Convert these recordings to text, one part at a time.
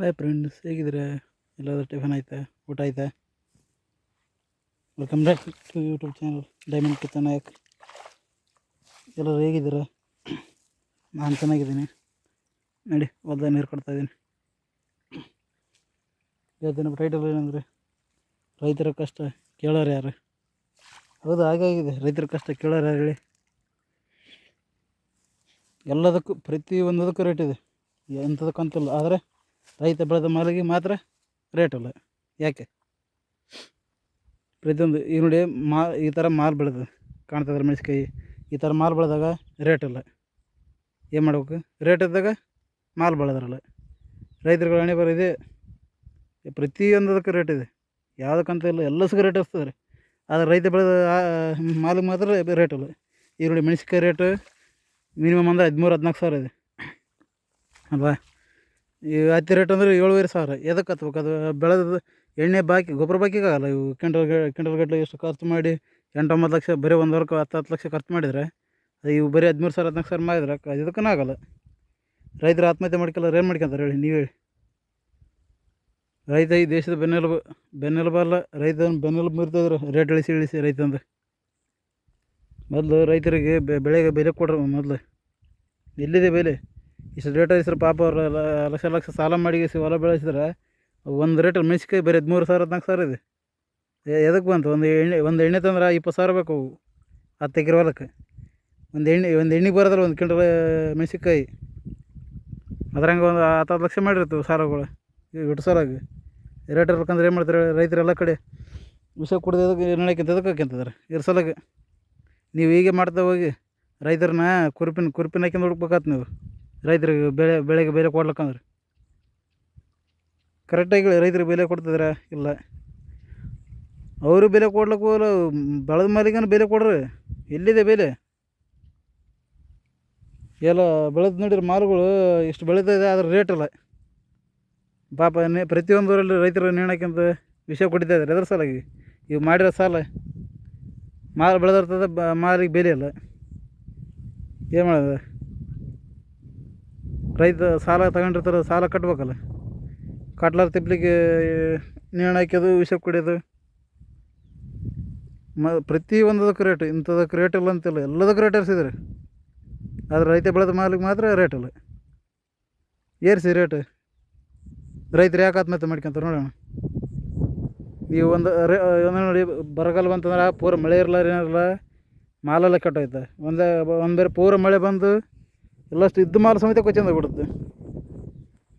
Hi friends ಹೇಗಿದ್ರೆ ಎಲ್ಲಾದ್ರೂ tiffin ಆಯ್ತಾ ಊಟ ಆಯ್ತಾ? Welcome back to YouTube channel Diamond Kitchen Nayak ಎಲ್ಲರೂ ಹೇಗಿದ್ದೀರಾ? ನಾನು ಚೆನ್ನಾಗಿದ್ದೀನಿ. ನೋಡಿ ಹೊಲ್ದಾಗ ನೀರು ಕೊಡ್ತಾ ಇದ್ದೀನಿ. ಇವತ್ತಿನ ಟೈಟಲ್ ಏನಂದರೆ, ರೈತರ ಕಷ್ಟ ಕೇಳೋರು ಯಾರು? ಹೌದು ಹಾಗಾಗಿದೆ ರೈತರ ಕಷ್ಟ ಕೇಳೋರು ಯಾರು ಹೇಳಿ? ಎಲ್ಲದಕ್ಕೂ ಪ್ರತಿ ಒಂದದಕ್ಕೂ ರೇಟ್ ಇದೆ ಎಂಥದಕ್ಕಂತಿಲ್ಲ ಆದರೆ ರೈತ ಬೆಳೆದ ಮಾಲಿಗೆ ಮಾತ್ರ ರೇಟ್ ಅಲ್ಲ. ಯಾಕೆ? ಪ್ರತಿಯೊಂದು ಈಗ ನೋಡಿ ಮಾ, ಈ ಥರ ಮಾಲ್ ಬೆಳೆದು ಕಾಣ್ತದ್ರೆ ಮೆಣಸಿನ್ಕಾಯಿ. ಈ ಥರ ಮಾಲ್ ಬೆಳೆದಾಗ ರೇಟ್ ಇಲ್ಲ ಏನು ಮಾಡ್ಬೇಕು? ರೇಟ್ ಇದ್ದಾಗ ಮಾಲ್ ಬೆಳೆದ್ರಲ್ಲ ರೈತರುಗಳ ಹಣೆ ಬರೋ ಇದೆ. ಪ್ರತಿಯೊಂದಕ್ಕೆ ರೇಟ್ ಇದೆ. ಯಾವುದಕ್ಕಂತ ಇಲ್ಲ ಎಲ್ಲಸಿಗೆ ರೇಟ್ ಹಚ್ತದೆ ರೀ ಆದರೆ ರೈತ ಬೆಳೆದ ಮಾಲಿಗೆ ಮಾತ್ರ ರೇಟ್ ಇಲ್ಲ ಈ ನೋಡಿ ಮೆಣಸಿನ್ಕಾಯಿ ರೇಟ್ ಮಿನಿಮಮ್ ಅಂದರೆ ಹದಿಮೂರು, ಹದಿನಾಲ್ಕು ಸಾವಿರ ಇದೆ. ಅಲ್ವಾ? ಈ ಅತಿ ರೇಟ್ ಅಂದ್ರೆ ಏಳುವರೆ ಸಾವಿರ. ಎದಕ್ಕೆ ಹತ್ಬೇಕು? ಅದು ಬೆಳೆದ ಎಣ್ಣೆ ಬಾಕಿ, ಗೊಬ್ಬರ ಬಾಕಿ ಆಗಲ್ಲ ಇವು. ಕ್ವಿಂಟಲ್ ಕ್ವಿಂಟಲ್ ಗಟ್ಟಲೆ ಎಷ್ಟು ಖರ್ಚು ಮಾಡಿ ಎಂಟು ಒಂಬತ್ತು ಲಕ್ಷ, ಬರೀ ಒಂದು ವರ್ಕ್ ಹತ್ತು ಹತ್ತು ಲಕ್ಷ ಖರ್ಚು ಮಾಡಿದರೆ, ಅದು ಇವು ಬರೀ ಹದಿಮೂರು ಸಾವಿರ, ಹದಿನಾಲ್ಕು ಸಾವಿರ ಮಾಡಿದ್ರೆ ಇದಕ್ಕೂ ಆಗಲ್ಲ. ರೈತರು ಆತ್ಮಹತ್ಯೆ ಮಾಡ್ಕೊಳ್ಳೋರು ಏನು ಮಾಡ್ಕೊಂತಾರೆ ಹೇಳಿ, ನೀವು ಹೇಳಿ. ರೈತ ಈ ದೇಶದ ಬೆನ್ನೆಲುಬು ಬೆನ್ನೆಲುಬು ಅಲ್ಲ, ರೈತನ ಬೆನ್ನೆಲುಬು ಮುರಿದ್ರೆ ರೇಟ್ ಇಳಿಸಿ ಇಳಿಸಿ ರೈತಂದು. ಮೊದಲು ರೈತರಿಗೆ ಬೆಳೆಗೆ ಬೆಲೆ ಕೊಡ್ರಿ ಮೊದಲು. ಎಲ್ಲಿದೆ ಬೆಲೆ? ಇಷ್ಟು ರೇಟ್ ಹೆಸರು ಪಾಪ ಅವರು ಲಕ್ಷ ಲಕ್ಷ ಸಾಲ ಮಾಡಿ ಹೊಲ ಬೆಳೆಸಿದ್ರೆ ಒಂದು ರೇಟಲ್ಲಿ ಮೆಣಸಿಕಾಯಿ ಬರೀ ಹದಿಮೂರು ಸಾವಿರ, ಹದಿನಾಲ್ಕು ಸಾವಿರ ಇದೆ. ಎದಕ್ಕೆ ಬಂತು? ಒಂದು ಎಣ್ಣೆ ಒಂದು ಎಣ್ಣೆ ತಂದ್ರೆ ಇಪ್ಪತ್ತು ಸಾವಿರ ಬೇಕು ಅವು. ಹತ್ತು ಎಕರೆ ಹೊಲಕ್ಕೆ. ಒಂದು ಎಣ್ಣೆ, ಒಂದು ಎಣ್ಣೆಗೆ ಬರೋದಿಲ್ಲ ಒಂದು ಕ್ವಿಂಟಲ್ ಮೆಣಸಿಕಾಯಿ ಅದ್ರಂಗೆ ಒಂದು ಹತ್ತು ಹತ್ತು ಲಕ್ಷ ಮಾಡಿರ್ತೀವಿ ಸಾಲಗಳು. ಇಟ್ಟು ಸಾಲಾಗಿ ರೇಟ್ ಇರ್ಬೇಕಂದ್ರೆ ಏನು ಮಾಡ್ತಾರೆ? ರೈತರೆಲ್ಲ ಕಡೆ ವಿಷ ಕುಡ್ದದಕ್ಕೆ ನಡೆಯಕ್ಕಿಂತ ಎದಕ್ಕೆ ಹಾಕ್ಯಂತದಾರೆ? ಇದ್ರ ಸಲಗೆ ನೀವು ಹೀಗೆ ಮಾಡ್ತಾ ಹೋಗಿ ರೈತರನ್ನ ಕುರುಪಿನ ಕುರುಪಿನ ಹಾಕ್ಯಂದು ಹುಡುಕ್ಬೇಕಾತ್ ನೀವು. ರೈತರಿಗೆ ಬೆಳೆ, ಬೆಳೆಗೆ ಬೆಲೆ ಕೊಡ್ಲಿಕ್ಕಂದ್ರೆ ಕರೆಕ್ಟಾಗಿ ರೈತರಿಗೆ ಬೆಲೆ ಕೊಡ್ತಿದ್ರೆ? ಇಲ್ಲ. ಅವರು ಬೆಲೆ ಕೊಡ್ಲಿಕ್ಕೆ ಹೋಗಲ್ಲ, ಬೆಳೆದ ಮಾಲಿಗನ ಬೆಲೆ ಕೊಡ್ರಿ. ಎಲ್ಲಿದೆ ಬೆಲೆ? ಎಲ್ಲ ಬೆಳೆದು ನೋಡಿರಿ ಮಾಲುಗಳು ಇಷ್ಟು ಬೆಳೀತಾ ಅದ್ರ ರೇಟ್ ಇಲ್ಲ. ಪಾಪ ನೆ, ಪ್ರತಿಯೊಂದರಲ್ಲಿ ರೈತರು ನೇಣಕ್ಕಿಂತ ವಿಷಯ ಕೊಟ್ಟಿದ್ದೆ ಇದ್ದಾರೆ, ಅದರ ಸಾಲಾಗಿ ಇವು ಮಾಡಿರೋ ಸಾಲ, ಮಾಲು ಬೆಳೆದಿರ್ತದೆ ಮಾಲಿಗೆ ಬೆಲೆ ಇಲ್ಲ. ಏನು ಮಾಡೋದು? ರೈತ ಸಾಲ ತಗೊಂಡಿರ್ತಾರೆ, ಸಾಲ ಕಟ್ಬೇಕಲ್ಲ. ಕಟ್ಲಾರ ತಿಪ್ಲಿಗೆ ನೇಣು ಹಾಕ್ಯೋದು, ವಿಷ ಕುಡಿಯೋದು. ಮ, ಪ್ರತಿ ಒಂದದಕ್ಕೆ ರೇಟ್ ಇಂಥದಕ್ಕೆ ರೇಟ್ ಇಲ್ಲ ಅಂತಿಲ್ಲ. ಎಲ್ಲದಕ್ಕೂ ರೇಟ್ ಏರಿಸಿದ್ದಾರೆ ಆದರೆ ರೈತ ಬೆಳೆದ ಮಾಲಿಗೆ ಮಾತ್ರ ರೇಟ್ ಇಲ್ಲ. ಏರಿಸಿ ರೇಟ್ ರೈತರು ಯಾಕೆ ಆತ್ಮಹತ್ಯೆ ಮಾಡ್ಕೊಂತಾರೆ ನೋಡೋಣ. ನೀವು ಒಂದು ರೇ ಒಂದು ನೋಡಿ, ಬರಗಾಲ ಬಂತಂದ್ರೆ ಪೂರ ಮಳೆ ಇರಲ್ಲ ಏನಿರಲ್ಲ ಮಾಲೆಲ್ಲ ಕಟ್ಟೋಯ್ತ. ಒಂದು ಒಂದು ಬೇರೆ ಪೂರ ಮಳೆ ಬಂದು ಎಲ್ಲಷ್ಟು ಇದ್ದು ಮಾಲು ಸಮೇತ ಕೊಚ್ಚಂದ ಬಿಡುತ್ತೆ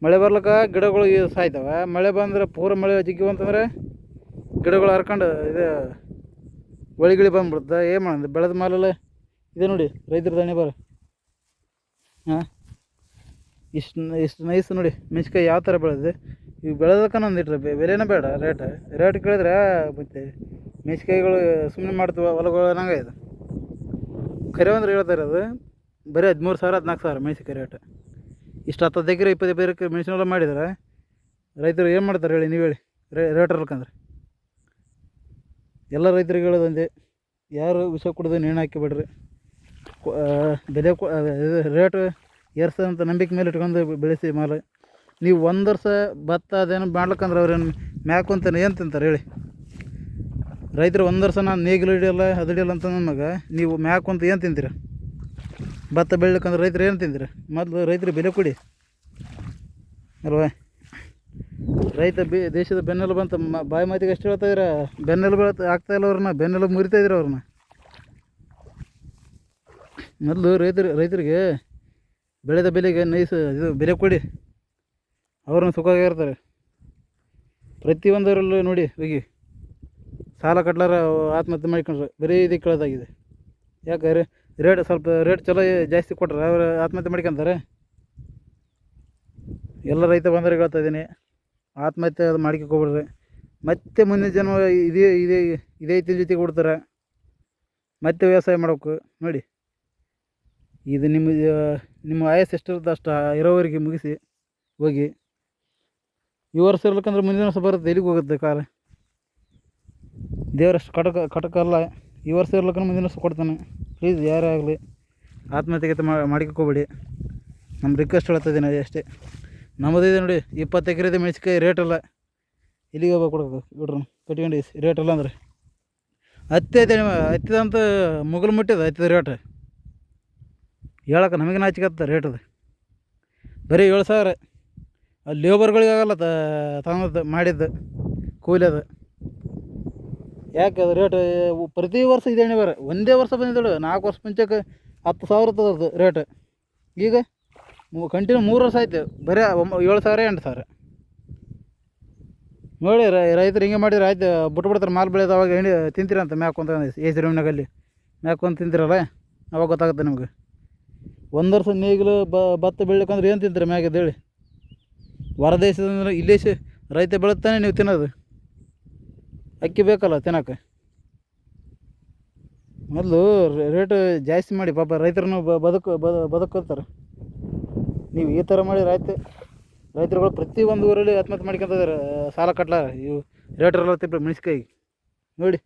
ಮಳೆ ಬರ್ಲಿಕ್ಕೆ ಗಿಡಗಳು ಸಾಯ್ತವೆ. ಮಳೆ ಬಂದ್ರೆ ಪೂರ ಮಳೆ ಜಿಗ್ಗಿ ಅಂತಂದ್ರೆ ಗಿಡಗಳು ಹರ್ಕೊಂಡು ಇದು ಒಳಿಗಿಳಿ ಬಂದ್ಬಿಡುತ್ತೆ ಏನು ಮಾಡೋದು ಬೆಳೆದ ಮಾಲೆಲ್ಲ? ಇದೆ ನೋಡಿ, ರೈತರ ದಣಿ ಬರ. ಹಾಂ? ಇಷ್ಟು ಇಷ್ಟು ನೈಸ್ ನೋಡಿ ಮೆಣ್ಸಿಕಾಯಿ ಯಾವ ಥರ ಬೆಳೆದಿದೆ? ಈಗ ಬೆಳೆದಕ್ಕೆ ಒಂದಿಟ್ರೆ ಬೆಲೆನೇ ಬೇಡ ರೇಟ್ ರೇಟ್ ಕೇಳಿದ್ರೆ, ಮತ್ತೆ ಮೆಣಸಿನ್ಕಾಯಿಗಳು ಸುಮ್ಮನೆ ಮಾಡ್ತವೆ ಹೊಲಗಳು ಅನ್ನಂಗೆ ಇದು ಕರೆ ಅಂದ್ರೆ ಹೇಳ್ತಾರೆ ಇರೋದು ಬರೀ ಹದಿಮೂರು ಸಾವಿರ, ಹದಿನಾಲ್ಕು ಸಾವಿರ ಮೆಣಸಿನ್ಕಾಯಿ ರೇಟ್. ಇಷ್ಟು ಹತ್ತು ಎಕರೆ, ಇಪ್ಪತ್ತು ಬೇರೆ ಮೆಣಸಿನ ಹೊಲ ಮಾಡಿದ್ರೆ. ರೈತರು ಏನು ಮಾಡ್ತಾರೆ ಹೇಳಿ ನೀವು ಹೇಳಿ. ರೇ, ರೇಟ್ ಇರ್ಬೇಕಂದ್ರೆ ಎಲ್ಲ ರೈತರಿಗೆ ಹೇಳೋದೊಂದೇ ಯಾರು ವಿಷ ಕುಡಿದು ನೇಣು ಹಾಕಿಬಿಡ್ರಿ ಬೆಲೆ ಕೊ ರೇಟ್ ಏರ್ಸದಂತ ನಂಬಿಕೆ ಮೇಲೆ ಇಟ್ಕೊಂಡು ಬೆಳೆಸಿ ಮಾಲು. ನೀವು ಒಂದು ವರ್ಷ ಭತ್ತ ಅದೇನು ಮಾಡ್ಲಿಕ್ಕಂದ್ರೆ ಅವ್ರೇನು ಮ್ಯಾಕ್ ಕುಂತಾನೆ ಏನು ತಿಂತಾರೆ ಹೇಳಿ. ರೈತರು ಒಂದು ವರ್ಷ ನಾನು ನೇಗಿಲು ಹಿಡಿಯಲ್ಲ, ಅದು ಹಿಡಿಯಲ್ಲ ಅಂತ ನಮಗೆ ನೀವು ಮ್ಯಾಕ್ ಅಂತ ಏನು ತಿಂತೀರ? ಭತ್ತ ಬೆಳಿಲಿಕ್ಕಂದ್ರೆ ರೈತರು ಏನು ತಿಂದಿರಿ? ಮೊದಲು ರೈತರಿಗೆ ಬೆಲೆ ಕೊಡಿ. ಅಲ್ವಾ? ರೈತ ಬಿ, ದೇಶದ ಬೆನ್ನೆಲುಬು ಅಂತ ಮ, ಬಾಯಿ ಮಾತಿಗೆ ಎಷ್ಟು ಹೇಳ್ತಾ ಬೆನ್ನೆಲು ಬೆನ್ನೆಲುಬು ಆಗ್ತಾ ಇಲ್ಲ ಅವ್ರನ್ನ ಮುರಿತಾ ಇದ್ರು ಅವ್ರನ್ನ? ಮೊದಲು ರೈತರು, ರೈತರಿಗೆ ಬೆಳೆದ ಬೆಲೆಗೆ ನೈಸ್, ಇದು ಬೆಲೆ ಕೊಡಿ. ಅವ್ರನ್ನ ಸುಖವಾಗಿರ್ತಾರೆ ಪ್ರತಿಯೊಂದರಲ್ಲೂ ನೋಡಿ, ಹೋಗಿ. ಸಾಲ ಕಟ್ಲಾರ ಆತ್ಮಹತ್ಯೆ ಮಾಡಿಕೊಂಡ್ರೆ, ಬರೀ ಇದಕ್ಕೆ ಕೇಳೋದಾಗಿದೆ. ಯಾಕೆ? ರೇಟ್ ಸ್ವಲ್ಪ ರೇಟ್ ಚಲೋ ಜಾಸ್ತಿ ಕೊಟ್ರೆ ಅವ್ರು ಆತ್ಮಹತ್ಯೆ ಮಾಡ್ಕೊಂತಾರೆ. ಎಲ್ಲ ರೈತ ಬಂದರೆ ಹೇಳ್ತಾ ಇದ್ದೀನಿ, ಆತ್ಮಹತ್ಯೆ ಅದು ಮಾಡ್ಕೊಬಿಡ್ರಿ ಮತ್ತೆ ಮುಂದಿನ ಜನ್ಮ ಇದೇ ಇದೇ ಇದೇ ಐತಿನ ಜೊತೆಗೆ ಕೊಡ್ತಾರೆ. ಮತ್ತೆ ವ್ಯವಸಾಯ ಮಾಡ್ಬೇಕು, ನೋಡಿ. ಇದು ನಿಮ್ಮ ನಿಮ್ಮ ಆಯಸ್ಸು ಎಷ್ಟಿರುತ್ತೆ ಅಷ್ಟು ಇರೋವರೆಗೆ ಮುಗಿಸಿ ಹೋಗಿ. ಈ ವರ್ಷ ಇರ್ಬೇಕಂದ್ರೆ ಮುಂದಿನ ವರ್ಷ ಬರುತ್ತೆ, ಎಲ್ಲಿಗೆ ಹೋಗುತ್ತೆ ಕಾಲ? ದೇವರಷ್ಟು ಕಟಕ ಕಟಕ ಅಲ್ಲ, ಈ ವರ್ಷ ಇರ್ಲಕ್ಕಂದ್ರೆ ಮುಂದಿನ ವರ್ಷ ಕೊಡ್ತಾನೆ. ಪ್ಲೀಸ್ ಯಾರೇ ಆಗಲಿ ಆತ್ಮಹತ್ಯೆ ಮಾಡಿಕೊಬೇಡಿ. ನಮ್ಮ ರಿಕ್ವೆಸ್ಟ್ ಹೇಳ್ತಿದ್ದೀನಿ ಅದೇ ಅಷ್ಟೇ. ಇದೆ ನೋಡಿ, ಇಪ್ಪತ್ತು ಎಕರೆ ಮೆಣಸಿನ್ಕಾಯಿ ರೇಟಲ್ಲ ಇಲ್ಲ ಇಲ್ಲಿಗೆ ಹೋಗ್ಬೇಕು ಕೊಡೋದು ಬಿಡ್ರು. ಕಟ್ಕೊಂಡು ರೇಟ್ ಇಲ್ಲ ಅಂದ್ರೆ. ಹತ್ತಿ ಐತೆ ನಿಮ್ಮ ಹತ್ತಿದಂತ ಮುಗಲು ಮುಟ್ಟಿದ, ಹತ್ತಿದ ರೇಟ್ ಹೇಳಕ್ಕೆ ನಮಗೆ ನಾಚಿಕತ್ತ ರೇಟ್ ಅದು. ಬರೀ ಏಳು ಸಾವಿರ. ಅಲ್ಲಿ ಲೇಬರ್ಗಳಿಗಾಗಲ್ಲ ತಂದದ್ದು, ಮಾಡಿದ್ದು, ಕೂಲಿ ಅದು. ಯಾಕೆ ಅದು ರೇಟ್ ಪ್ರತಿ ವರ್ಷ ಇದೆ ಎಣ್ಣೆ ಬೇರೆ. ಒಂದೇ ವರ್ಷ ಬಂದಿದ್ದಳು, ನಾಲ್ಕು ವರ್ಷ ಮುಂಚೆಗೆ ಹತ್ತು ಸಾವಿರ ಅದು ರೇಟ್ ಈಗ ಕಂಟಿನ್ಯೂ ಮೂರು ವರ್ಷ ಆಯ್ತು, ಬರೀ ಏಳು ಸಾವಿರ, ಎಂಟು ಸಾವಿರ. ನೋಡಿ ರೈತರು ಹಿಂಗೆ ಮಾಡಿದ್ರೆ ಆಯ್ತು ಬಿಟ್ಬಿಡ್ತಾರೆ ಮಾಲ್ ಬೆಳೆಯೋದು ಅವಾಗ ಹೆಣ್ಣು ತಿಂತೀರಂತ ಮ್ಯಾಕೊಂತ ಏಸಿ ರೂಮ್ನಾಗಲ್ಲಿ ಮ್ಯಾಕೊಂತ ತಿಂತೀರಲ್ಲ, ಅವಾಗ ಗೊತ್ತಾಗುತ್ತೆ ನಿಮ್ಗೆ. ಒಂದು ವರ್ಷ ನೀಗಲು ಭತ್ತ ಬೆಳಿಬೇಕಂದ್ರೆ ಏನು ತಿಂತೀರಿ ಮ್ಯಾಗದ ಹೇಳಿ ಹೊರ ದೇಶದಿಂದ ಇಲ್ಲೇ ರೈತ ಬೆಳೆತಾನೆ ನೀವು ತಿನ್ನೋದು. ಅಕ್ಕಿ ಬೇಕಲ್ಲ ತಿನ್ನೋಕೆ ಮೊದಲು ರೇಟ್ ಜಾಸ್ತಿ ಮಾಡಿ, ಪಾಪ ರೈತರನ್ನು ಬದುಕು ಬದುಕೋತಾರೆ ನೀವು ಈ ಥರ ಮಾಡಿ ರೈತ ರೈತರುಗಳು ಒಂದು ಊರಲ್ಲಿ ಆತ್ಮಹತ್ಯೆ ಮಾಡ್ಕೊಂತಿದ್ದಾರೆ ಸಾಲ ಕಟ್ಲ, ಇವು ರೇಟ್ ಇರಲ್ಲ ತಿಪ್ಪ ಮೆಣಸಿಕಾಯಿ ನೋಡಿ.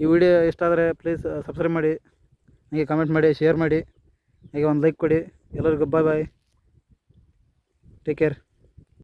ಈ ವಿಡಿಯೋ ಇಷ್ಟ ಆದರೆ ಪ್ಲೀಸ್ ಸಬ್ಸ್ಕ್ರೈಬ್ ಮಾಡಿ, ಹಾಗೆ ಕಮೆಂಟ್ ಮಾಡಿ ಶೇರ್ ಮಾಡಿ, ಹಾಗೆ ಒಂದು ಲೈಕ್ ಕೊಡಿ. ಎಲ್ಲರಿಗೂ ಬಾಯ್ ಬಾಯ್ ಟೇಕ್ ಕೇರ್